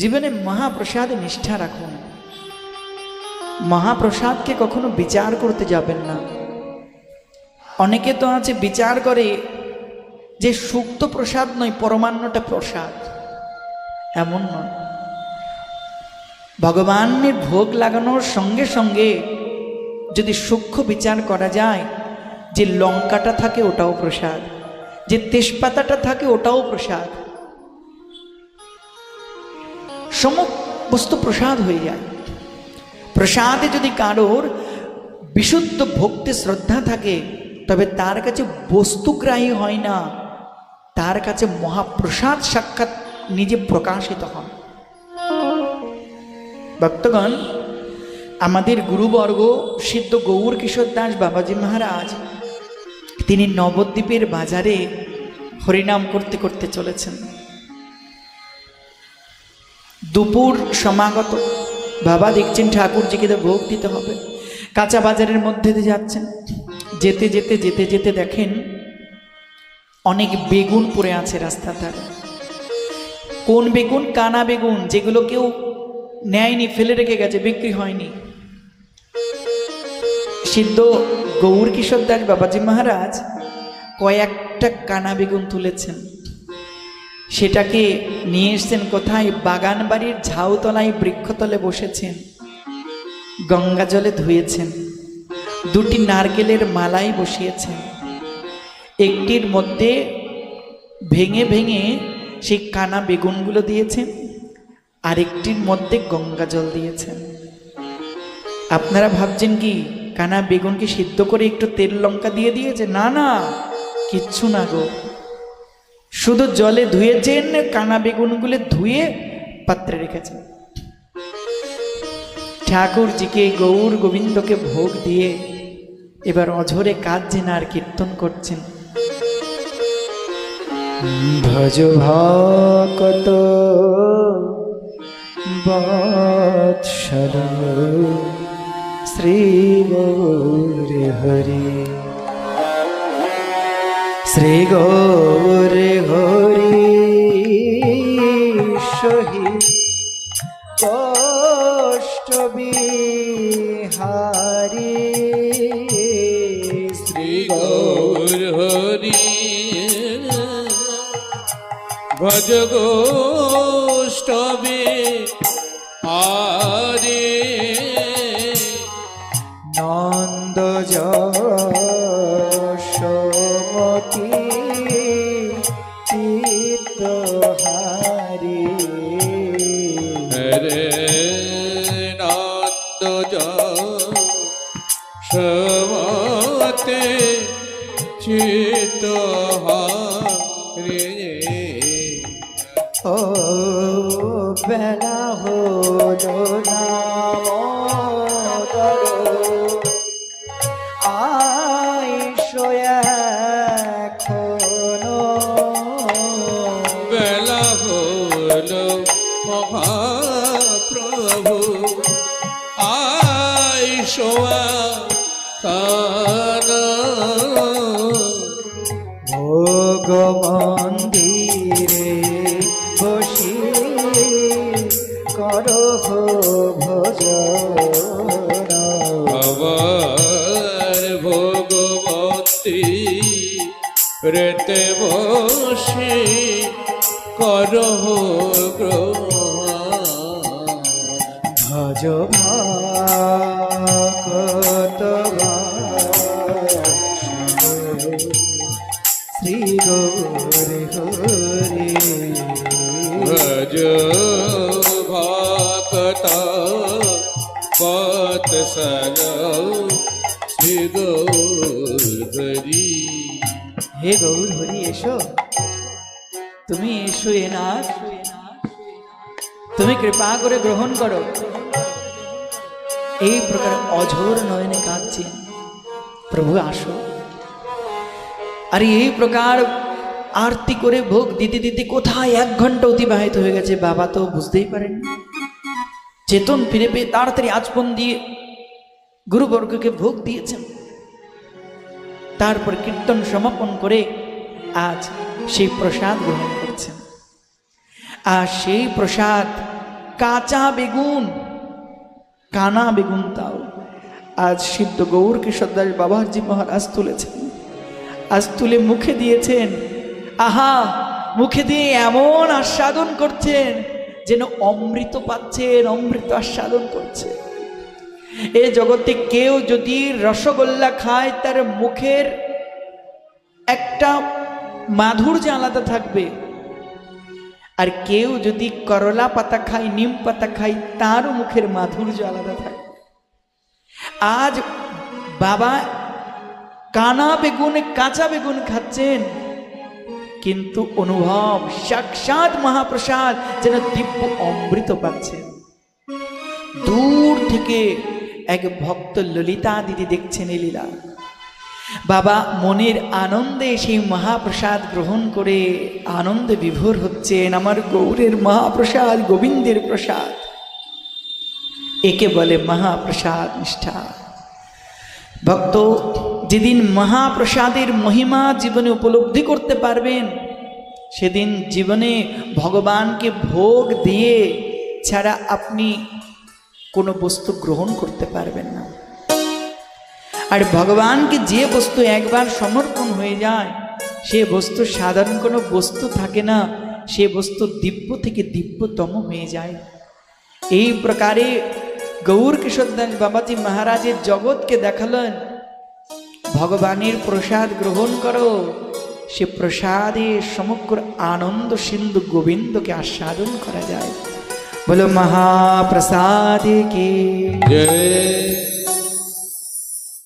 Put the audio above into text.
জীবনে মহাপ্রসাদে নিষ্ঠা রাখুন মহাপ্রসাদকে কখনো বিচার করতে যাবেন না অনেকে তো আছে বিচার করে যে সুক্ত প্রসাদ নয় পরমান্নটা প্রসাদ এমন নয় ভগবানের ভোগ লাগানোর সঙ্গে সঙ্গে যদি সূক্ষ্ম বিচার করা যায় যে লঙ্কাটা থাকে ওটাও প্রসাদ যে তেজপাতাটা থাকে ওটাও প্রসাদ সমস্ত প্রসাদ হয়ে যায়। প্রসাদে যদি কারোর বিশুদ্ধ ভক্তি শ্রদ্ধা থাকে, তবে তার কাছে বস্তুগ্রাহী হয় না। তার কাছে মহাপ্রসাদ সাক্ষাৎ নিজে প্রকাশিত হয়। ভক্তগণ, আমাদের গুরুবর্গ সিদ্ধ গৌর কিশোর দাস বাবাজি মহারাজ, তিনি নবদ্বীপের বাজারে হরিনাম করতে করতে চলেছেন। দুপুর সমাগত। বাবা দেখছেন ঠাকুরজিকে তো ভোগ দিতে হবে। কাঁচা বাজারের মধ্যে দিয়ে যাচ্ছেন। যেতে যেতে যেতে যেতে দেখেন অনেক বেগুন পড়ে আছে রাস্তার ধারে কোন বেগুন, কানা বেগুন, যেগুলো কেউ নেয়নি, ফেলে রেখে গেছে, বিক্রি হয়নি। সিদ্ধ গৌর কিশোর দাস বাবাজি মহারাজ কয়েকটা কানা বেগুন তুলেছেন। সেটাকে নিয়ে এসছেন কোথায়? বাগান বাড়ির ঝাউতলায় বৃক্ষতলে বসেছেন। গঙ্গা জলে ধুয়েছেন। দুটি নারকেলের মালাই বসিয়েছেন। একটির মধ্যে ভেঙে ভেঙে সেই কানা বেগুনগুলো দিয়েছেন, আরেকটির মধ্যে গঙ্গা জল দিয়েছেন। আপনারা ভাবছেন কি, কানা বেগুনকে সিদ্ধ করে একটু তেল লঙ্কা দিয়ে দিয়েছে? না না, কিচ্ছু না গো। শুধু জলে ধুয়েছেন কানা বেগুনগুলো ধুয়ে পাত্রে রেখেছেন। ঠাকুরজিকে, গৌর গোবিন্দকে ভোগ দিয়ে এবার অঝরে কাঁদছেন আর কীর্তন করছেন। ভজ ভকত শ্রী গৌর হরি। শ্রী গৌর বিহারি শ্রী গৌর হরি। ভজ গোষ্টবে আরে। নন্দ যশোমতি ও বেলা হলো নাম রেতে বসে করহ ভজ ভকত শ্রী হরি ভজ ভকত পত সল শ্রী গৌরী হে গৌর হরি, এসো। তুমি এসো এ তুমি কৃপা করে গ্রহণ করো। এই প্রকার অঝোর নয়নে কাঁদছেন প্রভু, আসো। আর এই প্রকার আরতি করে ভোগ দিতে দিতে কোথায় এক ঘণ্টা অতিবাহিত হয়ে গেছে বাবা তো বুঝতেই পারেন চেতন ফিরে পেয়ে তাড়াতাড়ি আচপন দিয়ে গুরুবর্গকে ভোগ দিয়েছেন। তারপর কীর্তন সমাপন করে আজ সেই প্রসাদ গ্রহণ করছেন। আর সেই প্রসাদ কাঁচা বেগুন, কানা বেগুন তাও আজ সিদ্ধ গৌর কিশোরদাস বাবাজি মহারাজ তুলেছেন। আজ তুলে মুখে দিয়েছেন, আহা, মুখে দিয়ে এমন আস্বাদন করছেন যেন অমৃত পাচ্ছেন, অমৃত আস্বাদন করছে এ জগতে কেউ যদি রসগোল্লা খায়, তার মুখের একটা মাধুর্য আলাদা থাকবে। আর কেউ যদি করলা পাতা খায়, নিম পাতা খায়, তারও মুখের মাধুর্য আলাদা থাকবে। আজ বাবা কানা বেগুন, কাঁচা বেগুন খাচ্ছেন, কিন্তু অনুভব সাক্ষাৎ মহাপ্রসাদ যেন দিব্য অমৃত পাচ্ছেন দূর থেকে এক ভক্ত ললিতা দিদি দেখছেন লীলা। বাবা মনের আনন্দে সেই মহাপ্রসাদ গ্রহণ করে আনন্দে বিভোর হচ্ছেন আমার গৌরের মহাপ্রসাদ, গোবিন্দের প্রসাদ। একে বলে মহাপ্রসাদ নিষ্ঠা। ভক্ত যেদিন মহাপ্রসাদের মহিমা জীবনে উপলব্ধি করতে পারবেন, সেদিন জীবনে ভগবানকে ভোগ দিয়ে ছাড়া আপনি কোনো বস্তু গ্রহণ করতে পারবেন না। আর ভগবানকে যে বস্তু একবার সমর্পণ হয়ে যায়, সে বস্তু সাধারণ কোনো বস্তু থাকে না, সে বস্তু দিব্য থেকে দিব্যতম হয়ে যায়। এই প্রকারে গৌর কিশোরদাস বাবাজি মহারাজের জগৎকে দেখালেন। ভগবানের প্রসাদ গ্রহণ করো। সে প্রসাদে সমগ্র আনন্দ সিন্ধু গোবিন্দকে আস্বাদন করা যায়। বলো মহাপ্রসাদে কে জয়